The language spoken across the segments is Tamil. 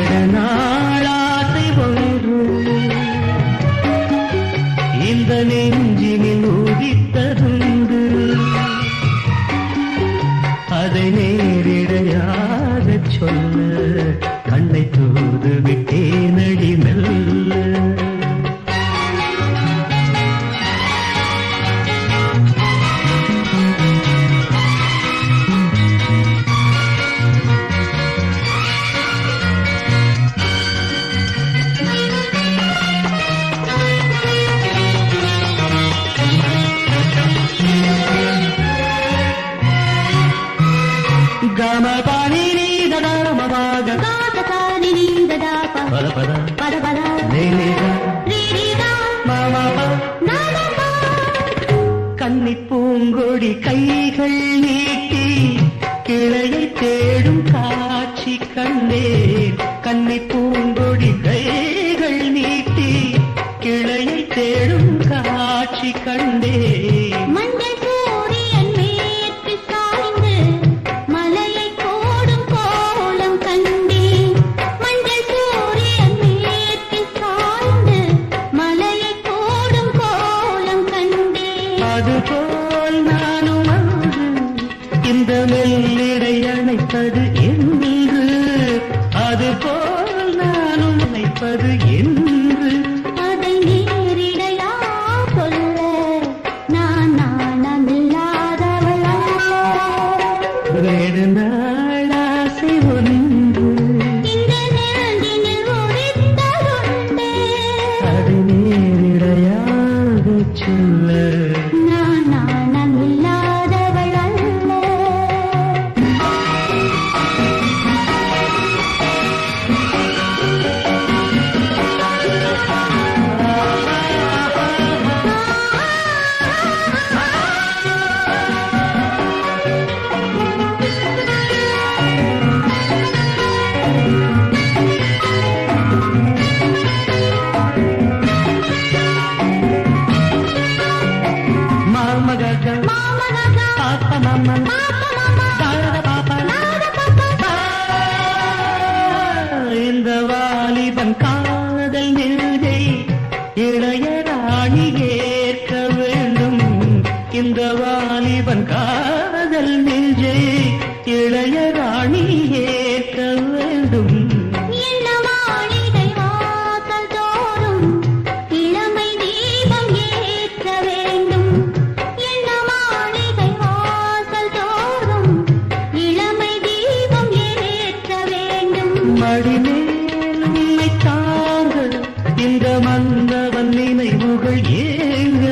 நெடுநாளாசை ஒன்று. இந்த நிமி గమ పాని నీదమవాగ కాకతాని నీదదాప పద పద పద పద నేనేగా రీరీదా మామ నాదపా கன்னி பூங்கொடி கைகள் நீட்டி கிளையை தேடும் காட்சி கண்டேன் கன்னி பூங்கொடி கைகள் நீட்டி கிளையை தேடும் காட்சி கண்டேன் மஞ்சள் அணைப்பது என்று அதை நேரிடையா சொல்ல நான் நாணமில்லாதவள் அல்ல. வேறு நாளாசை ஒன்று. அது நேரிடையாக சொல்ல வாலிபன் காதல் நெஞ்சை இளைய ஏற்க வேண்டும். இந்த வாலிபன் காதல் நெஞ்சை இளைய ராணி ஏற்க வேண்டும். வந்தவன் நினைவுகள் ஏங்க?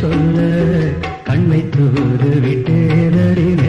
சொல்ல கண்ணை தூது விட்டேனடி